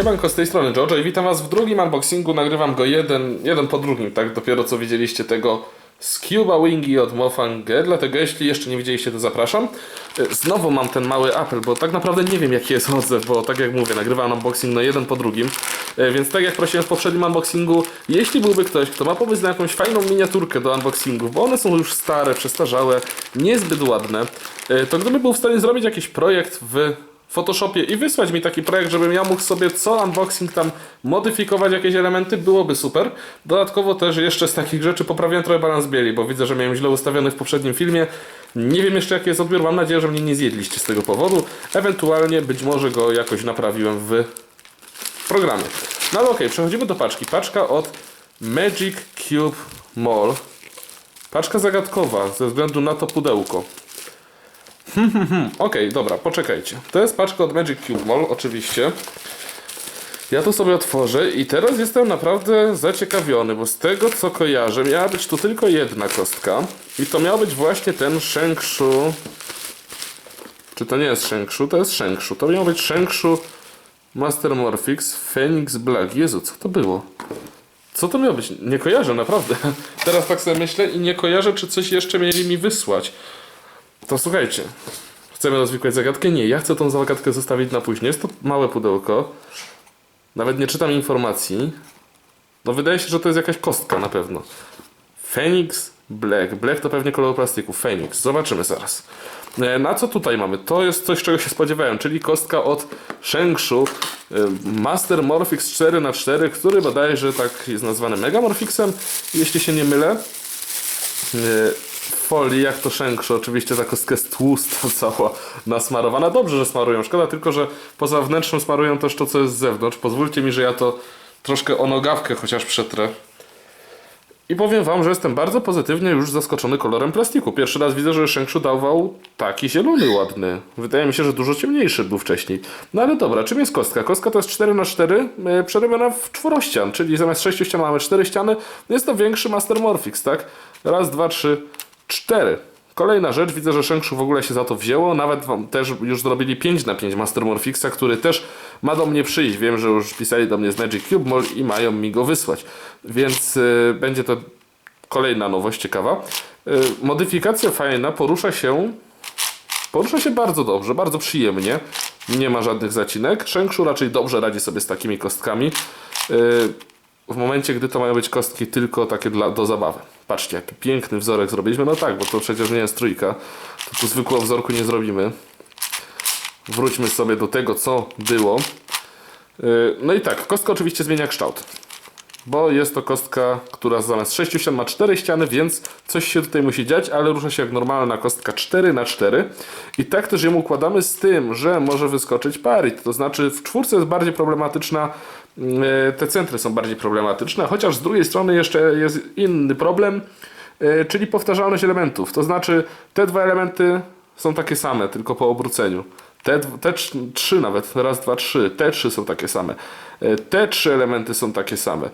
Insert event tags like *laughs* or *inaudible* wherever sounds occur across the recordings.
Siemanko, z tej strony Jojo i witam was w drugim unboxingu. Nagrywam go jeden, jeden po drugim, tak? Dopiero co widzieliście tego Scuba Wingi od Mofang, dlatego jeśli jeszcze nie widzieliście, to zapraszam. E, Znowu mam ten mały apel, bo tak naprawdę nie wiem jaki jest odzew, bo tak jak mówię, nagrywam unboxing no jeden po drugim. E, Więc tak jak prosiłem w poprzednim unboxingu, jeśli byłby ktoś, kto ma pomysł na jakąś fajną miniaturkę do unboxingów, bo one są już stare, przestarzałe, niezbyt ładne, e, to gdyby był w stanie zrobić jakiś projekt w Photoshopie i wysłać mi taki projekt, żebym ja mógł sobie co unboxing tam modyfikować jakieś elementy, byłoby super. Dodatkowo też jeszcze z takich rzeczy poprawiłem trochę balans bieli, bo widzę, że miałem źle ustawiony w poprzednim filmie. Nie wiem jeszcze jaki jest odbiór, mam nadzieję, że mnie nie zjedliście z tego powodu. Ewentualnie być może go jakoś naprawiłem w programie. No ale okej, przechodzimy do paczki. Paczka od Magic Cube Mall. Paczka zagadkowa ze względu na to pudełko. *laughs* Okej, dobra, poczekajcie. To jest paczka od Magic Cube Mall, oczywiście. Ja to sobie otworzę i teraz jestem naprawdę zaciekawiony, bo z tego co kojarzę, miała być tu tylko jedna kostka. I to miał być właśnie ten Shengshu. Czy to nie jest Shengshu? To jest Shengshu. To miał być Shengshu Master Morphix Phoenix Black. Jezu, co to było? Co to miało być? Nie kojarzę, naprawdę. *laughs* Teraz tak sobie myślę i nie kojarzę, czy coś jeszcze mieli mi wysłać. To słuchajcie. Chcemy rozwikłać zagadkę? Nie, ja chcę tą zagadkę zostawić na później. Jest to małe pudełko. Nawet nie czytam informacji. No wydaje się, że to jest jakaś kostka na pewno. Phoenix Black. Black to pewnie kolor plastiku. Phoenix. Zobaczymy zaraz. E, Na co tutaj mamy? To jest coś, czego się spodziewałem, czyli kostka od Shengshu e, Master Morphix 4x4, który bodajże tak jest nazwany Megamorphixem, jeśli się nie mylę. E, folii, jak to Shengshu, oczywiście ta kostka jest tłusta *laughs* cała, nasmarowana. Dobrze, że smarują. Szkoda tylko, że poza wnętrzem smarują też to, co jest z zewnątrz. Pozwólcie mi, że ja to troszkę o nogawkę chociaż przetrę. I powiem wam, że jestem bardzo pozytywnie już zaskoczony kolorem plastiku. Pierwszy raz widzę, że Shengshu dawał taki zielony ładny. Wydaje mi się, że dużo ciemniejszy był wcześniej. No ale dobra, czym jest kostka? Kostka to jest 4x4 yy, przerobiona w czworościan, czyli zamiast 6 ścian mamy 4 ściany. Jest to większy Master Morphix, tak? Raz, dwa, trzy, cztery. Kolejna rzecz, widzę, że Shengshu w ogóle się za to wzięło. Nawet też już zrobili 5 na 5 Master Morphixa, który też ma do mnie przyjść. Wiem, że już pisali do mnie z Magic Cube Mall i mają mi go wysłać. Więc y, będzie to kolejna nowość ciekawa. Y, modyfikacja fajna, porusza się Porusza się bardzo dobrze, bardzo przyjemnie. Nie ma żadnych zacinek. Shengshu raczej dobrze radzi sobie z takimi kostkami. Yy, w momencie, gdy to mają być kostki tylko takie dla, do zabawy. Patrzcie, jaki piękny wzorek zrobiliśmy. No tak, bo to przecież nie jest trójka. To tu zwykłego wzorku nie zrobimy. Wróćmy sobie do tego, co było. Yy, no i tak, kostka oczywiście zmienia kształt. Bo jest to kostka, która zamiast 6 ścian ma 4 ściany, więc coś się tutaj musi dziać, ale rusza się jak normalna kostka 4 na 4 I tak też ją układamy z tym, że może wyskoczyć parit. To znaczy w czwórce jest bardziej problematyczna, te centry są bardziej problematyczne, chociaż z drugiej strony jeszcze jest inny problem, e, czyli powtarzalność elementów. To znaczy te dwa elementy są takie same, tylko po obróceniu. Te, te trz- trzy nawet, raz, dwa, trzy, te trzy są takie same. E, Te trzy elementy są takie same.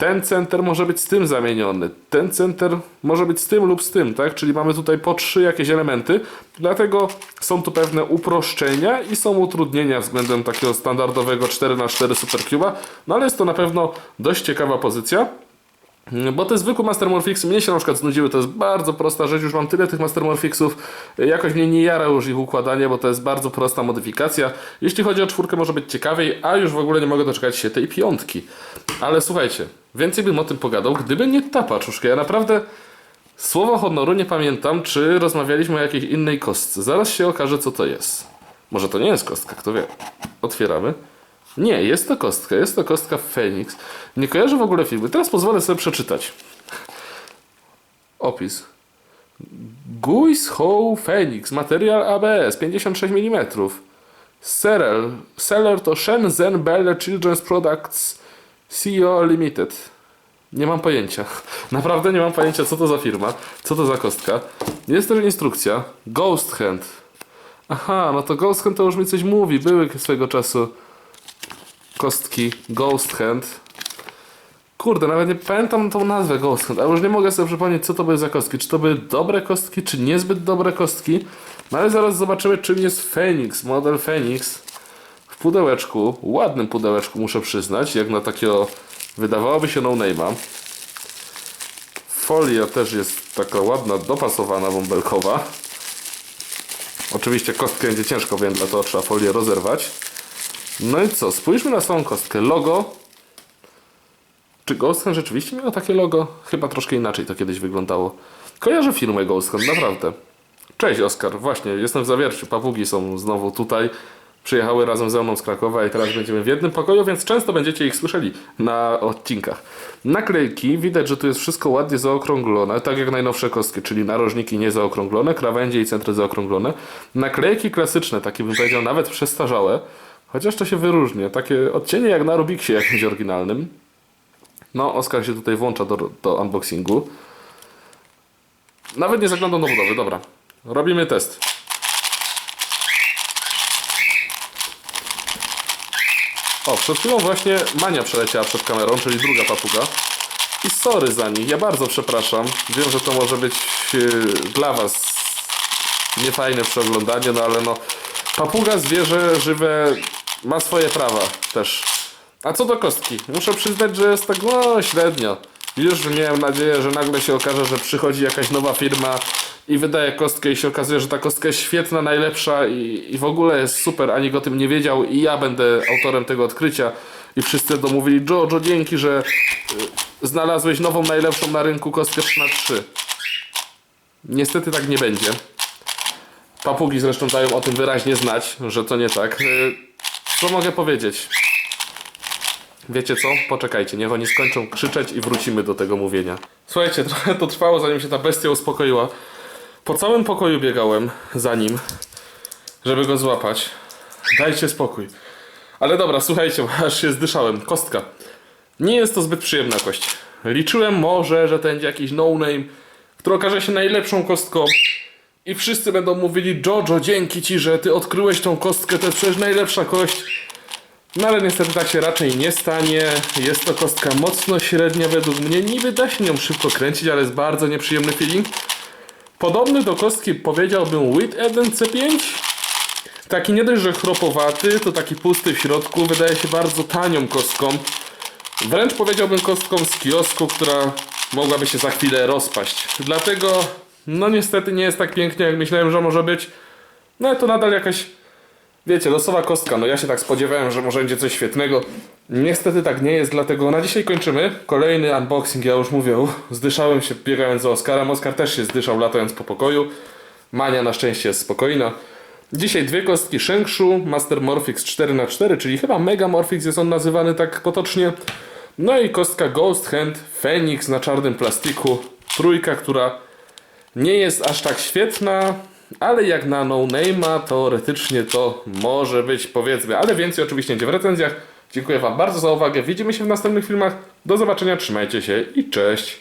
Ten center może być z tym zamieniony. Ten center może być z tym lub z tym, tak? Czyli mamy tutaj po trzy jakieś elementy. Dlatego są tu pewne uproszczenia i są utrudnienia względem takiego standardowego 4x4 Supercube'a. No ale jest to na pewno dość ciekawa pozycja. Bo te zwykłe Master Morphixy mnie się na przykład znudziły, to jest bardzo prosta rzecz, już mam tyle tych Master Morphixów, jakoś mnie nie jara już ich układanie, bo to jest bardzo prosta modyfikacja. Jeśli chodzi o czwórkę może być ciekawiej, a już w ogóle nie mogę doczekać się tej piątki. Ale słuchajcie, więcej bym o tym pogadał, gdyby nie ta paczuszka. Ja naprawdę słowa honoru nie pamiętam, czy rozmawialiśmy o jakiejś innej kostce. Zaraz się okaże co to jest. Może to nie jest kostka, kto wie. Otwieramy. Nie, jest to kostka. Jest to kostka Phoenix. Nie kojarzę w ogóle filmu. Teraz pozwolę sobie przeczytać. Opis. Guis How Phoenix. Materiał ABS 56 mm. Seller. Seller to Shenzhen Belle Children's Products CEO Limited. Nie mam pojęcia. *laughs* Naprawdę nie mam pojęcia, co to za firma, co to za kostka. Jest też instrukcja. Ghost Hand. Aha, no to Ghost Hand to już mi coś mówi. Były swego czasu kostki Ghost Hand. Kurde, nawet nie pamiętam tą nazwę Ghost Hand, ale już nie mogę sobie przypomnieć, co to były za kostki. Czy to były dobre kostki, czy niezbyt dobre kostki. No ale zaraz zobaczymy, czym jest Phoenix, model Phoenix. W pudełeczku, ładnym pudełeczku muszę przyznać, jak na takiego wydawałoby się no-name'a. Folia też jest taka ładna, dopasowana, bąbelkowa. Oczywiście kostkę będzie ciężko, wiem, dlatego trzeba folię rozerwać. No i co, spójrzmy na samą kostkę. Logo. Czy Ghost rzeczywiście miał takie logo? Chyba troszkę inaczej to kiedyś wyglądało. Kojarzę firmę Ghost naprawdę. Cześć Oskar, właśnie, jestem w Zawierciu. Papugi są znowu tutaj. Przyjechały razem ze mną z Krakowa i teraz będziemy w jednym pokoju, więc często będziecie ich słyszeli na odcinkach. Naklejki, widać, że tu jest wszystko ładnie zaokrąglone, tak jak najnowsze kostki, czyli narożniki niezaokrąglone, krawędzie i centry zaokrąglone. Naklejki klasyczne, takie bym powiedział nawet przestarzałe, chociaż to się wyróżnia. Takie odcienie jak na Rubiksie jakimś oryginalnym. No, Oskar się tutaj włącza do, do unboxingu. Nawet nie zaglądam do budowy, dobra. Robimy test. O, przed chwilą właśnie Mania przeleciała przed kamerą, czyli druga papuga. I sorry za nich, ja bardzo przepraszam. Wiem, że to może być yy, dla Was niefajne przy oglądaniu, no ale no... Papuga, zwierzę żywe ma swoje prawa też. A co do kostki? Muszę przyznać, że jest tak no średnio. Już miałem nadzieję, że nagle się okaże, że przychodzi jakaś nowa firma i wydaje kostkę i się okazuje, że ta kostka jest świetna, najlepsza i, i w ogóle jest super, a nikt o tym nie wiedział i ja będę autorem tego odkrycia i wszyscy będą mówili Jojo, dzięki, że y, znalazłeś nową, najlepszą na rynku kostkę 3 na 3 Niestety tak nie będzie. Papugi zresztą dają o tym wyraźnie znać, że to nie tak. Y, Co mogę powiedzieć? Wiecie co? Poczekajcie, niech oni skończą krzyczeć i wrócimy do tego mówienia. Słuchajcie, *laughs* trochę to trwało, zanim się ta bestia uspokoiła. Po całym pokoju biegałem za nim, żeby go złapać. Dajcie spokój. Ale dobra, słuchajcie, aż się zdyszałem. Kostka. Nie jest to zbyt przyjemna kość. Liczyłem może, że to będzie jakiś no-name, który okaże się najlepszą kostką. I wszyscy będą mówili, Jojo, dzięki ci, że ty odkryłeś tą kostkę, to jest przecież najlepsza kość. No ale niestety tak się raczej nie stanie. Jest to kostka mocno średnia według mnie. Niby da się nią szybko kręcić, ale jest bardzo nieprzyjemny feeling. Podobny do kostki powiedziałbym Wit Eden C5. Taki nie dość, że chropowaty, to taki pusty w środku. Wydaje się bardzo tanią kostką. Wręcz powiedziałbym kostką z kiosku, która mogłaby się za chwilę rozpaść. Dlatego, no niestety nie jest tak pięknie, jak myślałem, że może być. No ale to nadal jakaś Wiecie, losowa kostka, no ja się tak spodziewałem, że może będzie coś świetnego. Niestety tak nie jest, dlatego na dzisiaj kończymy. Kolejny unboxing, ja już mówię, zdyszałem się biegając za Oskarem. Oskar też się zdyszał latając po pokoju. Mania na szczęście jest spokojna. Dzisiaj dwie kostki Shengshu, Master Morphix 4x4, czyli chyba Mega Morphix jest on nazywany tak potocznie. No i kostka Ghost Hand Phoenix na czarnym plastiku. Trójka, która nie jest aż tak świetna, ale jak na no name'a teoretycznie to może być powiedzmy, ale więcej oczywiście będzie w recenzjach. Dziękuję Wam bardzo za uwagę. Widzimy się w następnych filmach. Do zobaczenia, trzymajcie się i cześć.